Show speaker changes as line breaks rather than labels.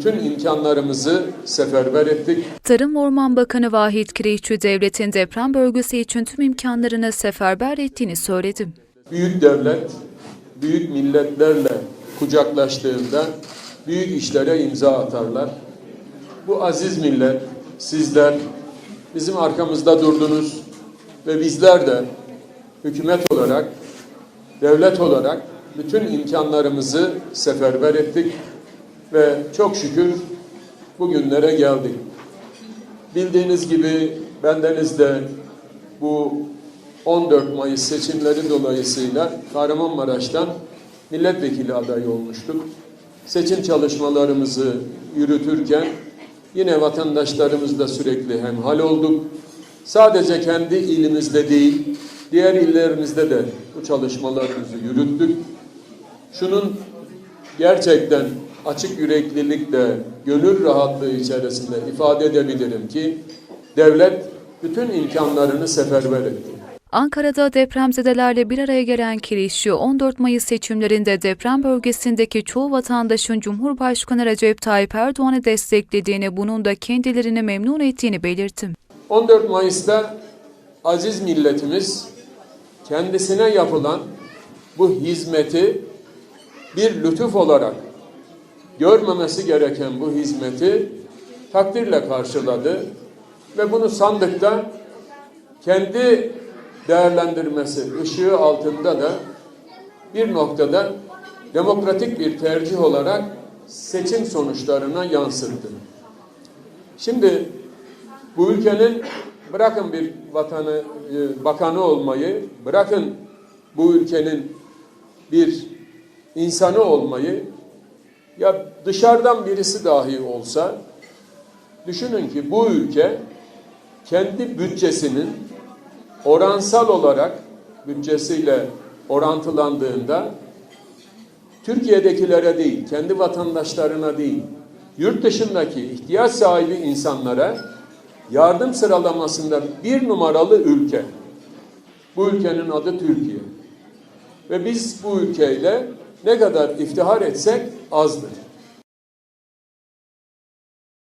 bütün imkanlarımızı seferber ettik.
Tarım Orman Bakanı Vahit Kirişçi devletin deprem bölgesi için tüm imkanlarını seferber ettiğini söyledi.
Büyük devlet, büyük milletlerle kucaklaştığında büyük işlere imza atarlar. Bu aziz millet, sizler bizim arkamızda durdunuz ve bizler de hükümet olarak, devlet olarak bütün imkanlarımızı seferber ettik ve çok şükür bugünlere geldik. Bildiğiniz gibi bendeniz de bu 14 Mayıs seçimleri dolayısıyla Kahramanmaraş'tan milletvekili adayı olmuştuk. Seçim çalışmalarımızı yürütürken yine vatandaşlarımızla sürekli hemhal olduk. Sadece kendi ilimizde değil, diğer illerimizde de bu çalışmalarımızı yürüttük. Şunun gerçekten açık yüreklilikle, gönül rahatlığı içerisinde ifade edebilirim ki devlet bütün imkanlarını seferber etti.
Ankara'da depremzedelerle bir araya gelen Kirişçi, 14 Mayıs seçimlerinde deprem bölgesindeki çoğu vatandaşın Cumhurbaşkanı Recep Tayyip Erdoğan'ı desteklediğini, bunun da kendilerini memnun ettiğini belirtti.
14 Mayıs'ta aziz milletimiz kendisine yapılan bu hizmeti bir lütuf olarak görmemesi gereken bu hizmeti takdirle karşıladı ve bunu sandıkta kendi değerlendirmesi ışığı altında da bir noktada demokratik bir tercih olarak seçim sonuçlarına yansıttı. Şimdi bu ülkenin bırakın bir vatanı e, bakanı olmayı, bırakın bu ülkenin bir insanı olmayı ya dışarıdan birisi dahi olsa düşünün ki bu ülke kendi bütçesinin oransal olarak bütçesiyle orantılandığında Türkiye'dekilere değil, kendi vatandaşlarına değil, yurt dışındaki ihtiyaç sahibi insanlara yardım sıralamasında bir numaralı ülke. Bu ülkenin adı Türkiye. Ve biz bu ülkeyle ne kadar iftihar etsek azdır.